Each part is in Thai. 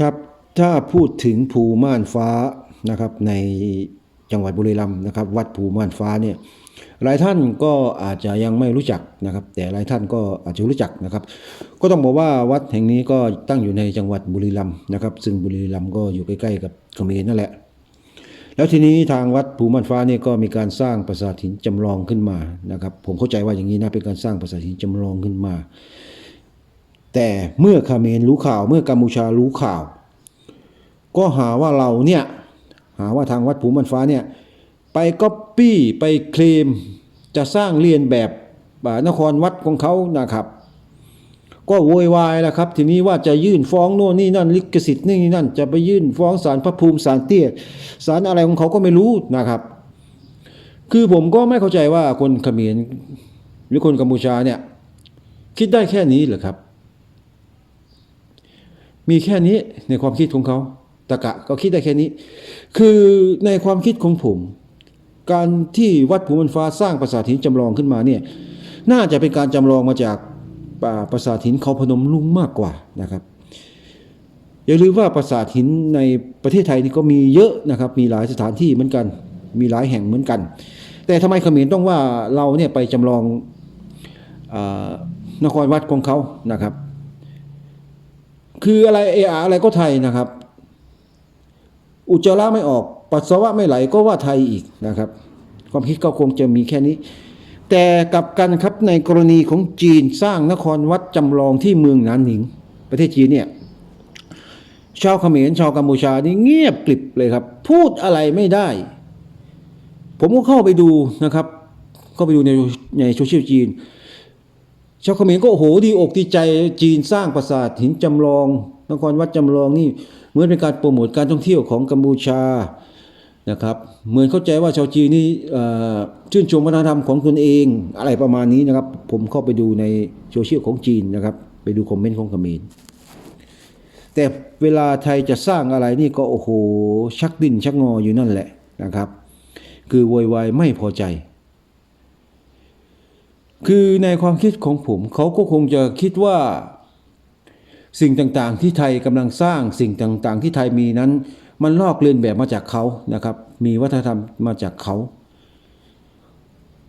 ครับถ้าพูดถึงภูม่านฟ้านะครับในจังหวัดบุรีรัมย์นะครับ วัดภูม่านฟ้าเนี่ยหลายท่านก็อาจจะยังไม่รู้จักนะครับ แต่หลายท่านก็อาจจะรู้จักนะครับ ก็ต้องบอกว่าวัดแห่งนี้ก็ตั้งอยู่ในจังหวัดบุรีรัมย์นะครับ ซึ่งบุรีรัมย์ก็อยู่ใกล้ๆกับเขมรนั่นแหละ แล้วทีนี้ทางวัดภูม่านฟ้าเนี่ยก็มีการสร้างปราสาทหินจำลองขึ้นมานะครับ ผมเข้าใจว่าอย่างนี้นะเป็นการสร้างปราสาทหินจำลองขึ้นมา แต่เมื่อเขมรรู้ข่าวเมื่อกัมพูชารู้ข่าว ก็หาว่าเราเนี่ยหาว่าทางวัดภูมันฟ้าเนี่ยไปก๊อปปี้ไปเคลมจะสร้างเรียนแบบอ่านครวัดของเขานะครับ ก็โวยวายแล้วครับ ทีนี้ว่าจะยื่นฟ้องโน่นนี่นั่นลิขสิทธิ์นี่นั่น จะไปยื่นฟ้องศาลพระภูมิศาลเตี้ยศาลอะไรของเขาก็ไม่รู้นะครับ คือผมก็ไม่เข้าใจว่าคนเขมรหรือคนกัมพูชาเนี่ยคิดได้แค่นี้เหรอครับ มีแค่นี้ในความคิดของเขาตะกะก็คิดได้แค่นี้ คือในความคิดของผม การที่วัดภูมันฟ้าสร้างปราสาทหินจำลองขึ้นมาเนี่ยน่าจะเป็นการจำลองมาจากป่าปราสาทหินเขาพนมลุงมากกว่านะครับอย่าลืมว่าปราสาทหินในประเทศไทยนี่ก็มีเยอะนะครับ มีหลายสถานที่เหมือนกัน มีหลายแห่งเหมือนกัน แต่ทำไมเขมรต้องว่าเราเนี่ยไปจำลองอนครวัดของเขานะครับ คืออะไรเอออะไรก็ไทยนะครับ อุจจาระไม่ออก ปัสสาวะไม่ไหลก็ว่าไทยอีกนะครับ ความคิดก็คงจะมีแค่นี้ แต่กลับกันครับในกรณีของจีนสร้างนครวัดจำลองที่เมืองหนานหนิง ประเทศจีนเนี่ยชาวเขมรชาวกัมพูชานี่เงียบกริบเลยครับ พูดอะไรไม่ได้ ผมก็เข้าไปดูนะครับ เข้าไปดูในในโซเชียลจีน ชาวเขมรก็โอ้โหดีอกดีใจจีนสร้างปราสาทหินจำลองนครวัดจำลองนี่เหมือนเป็นการโปรโมทการท่องเที่ยวของกัมพูชานะครับเหมือนเข้าใจว่าชาวจีนนี่ชื่นชมวัฒนธรรมของตนเองอะไรประมาณนี้นะครับ ผมเข้าไปดูในโซเชียลของจีนนะครับ ไปดูคอมเมนต์ของเขมรแต่เวลาไทยจะสร้างอะไรนี่ก็โอ้โหชักดิ้นชักงออยู่นั่นแหละนะครับ คือโวยวายไม่พอใจ คือในความคิดของผมเขาก็คงจะคิดว่า สิ่งต่างๆ ที่ไทยกำลังสร้างสิ่งต่างๆ ที่ไทยมีนั้น มันลอกเลียนแบบมาจากเขานะครับ มีวัฒนธรรมมาจากเขา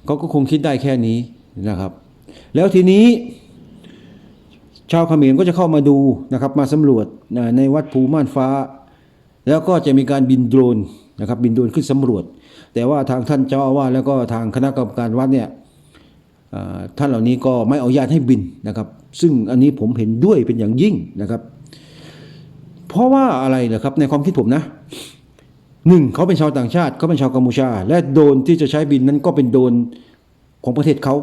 เขาก็คงคิดได้แค่นี้นะครับ แล้วทีนี้ ชาวเขมรก็จะเข้ามาดูนะครับมาสำรวจในวัดภูม่านฟ้า แล้วก็จะมีการบินโดรนนะครับบินโดรนขึ้นสำรวจ แต่ว่าทางท่านเจ้าอาวาสแล้วก็ทางคณะกรรมการวัดเนี่ย ท่านเหล่านี้ก็ไม่เอาญาตให้บินนะครับ ซึ่งอันนี้ผมเห็นด้วยเป็นอย่างยิ่งนะครับ เพราะว่าอะไรเหรอครับในความคิดผมนะหนึ่งเขาเป็นชาวต่างชาติเขาเป็นชาวกัมพูชา และโดนที่จะใช้บินนั้นก็เป็นโดนของประเทศเขา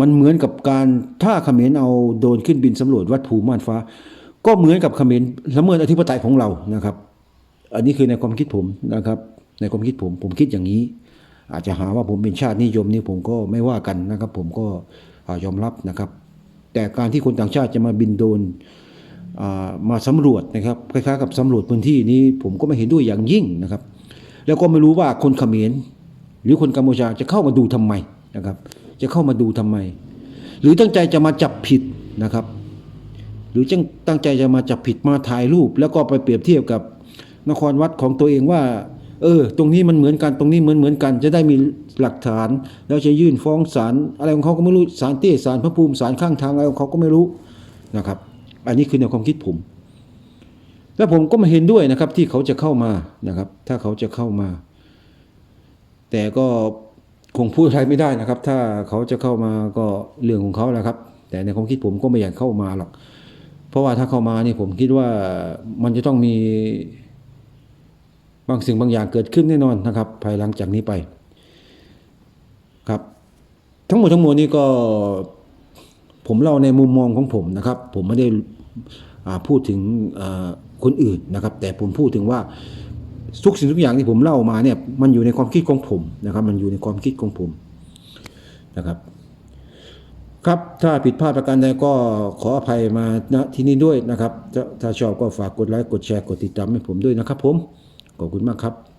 มันเหมือนกับการถ้าเขมรเอาโดนขึ้นบินสำรวจวัดภูม่านฟ้า ก็เหมือนกับเขมรละเมิดอธิปไตยของเรานะครับ อันนี้คือในความคิดผมนะครับ ในความคิดผมผมคิดอย่างนี้ อาจจะหาว่าผมเป็นชาตินิยมนี่ผมก็ไม่ว่ากันนะครับ ผมก็ยอมรับนะครับ แต่การที่คนต่างชาติจะมาบินโดนมาสำรวจนะครับคล้ายๆกับสำรวจพื้นที่นี้ผมก็ไม่เห็นด้วยอย่างยิ่งนะครับ แล้วก็ไม่รู้ว่าคนเขมรหรือคนกัมพูชาจะเข้ามาดูทำไมนะครับ จะเข้ามาดูทำไม หรือตั้งใจจะมาจับผิดนะครับ หรือตั้งใจจะมาจับผิดมาถ่ายรูป แล้วก็ไปเปรียบเทียบกับนครวัดของตัวเองว่า เออ ตรงนี้มันเหมือนกันตรงนี้เหมือนเหมือนกัน จะได้มีหลักฐาน แล้วจะยื่นฟ้องศาลอะไรของเขาก็ไม่รู้ศาลเตี้ยศาลพระภูมิศาลข้างทางอะไรของเขาก็ไม่รู้นะครับ อันนี้คือในวความคิดผม และผมก็มาเห็นด้วยนะครับ ที่เขาจะเข้ามานะครับ ถ้าเขาจะเข้ามา แต่ก็คงพูดอะไรไม่ได้นะครับ ถ้าเขาจะเข้ามาก็เรื่องของเขาแหละครับ แต่ในความคิดผมก็ไม่อยากเข้ามาหรอกเพราะว่าถ้าเข้ามานี่ผมคิดว่ามันจะต้องมี บางสิ่งบางอย่างเกิดขึ้นแน่นอนนะครับ ภายหลังจากนี้ไปครับ ทั้งหมดทั้งมวลนี้ก็ผมเล่าในมุมมองของผมนะครับ ผมไม่ได้พูดถึงคนอื่นนะครับ แต่ผมพูดถึงว่าทุกสิ่งทุกอย่างที่ผมเล่ามาเนี่ยมันอยู่ในความคิดของผมนะครับ มันอยู่ในความคิดของผมนะครับ ครับถ้าผิดพลาดประการใดก็ขออภัยมาณที่นี้ด้วยนะครับ ถ้าชอบก็ฝากกดไลค์กดแชร์กดติดตามให้ผมด้วยนะครับผม ขอบคุณมากครับ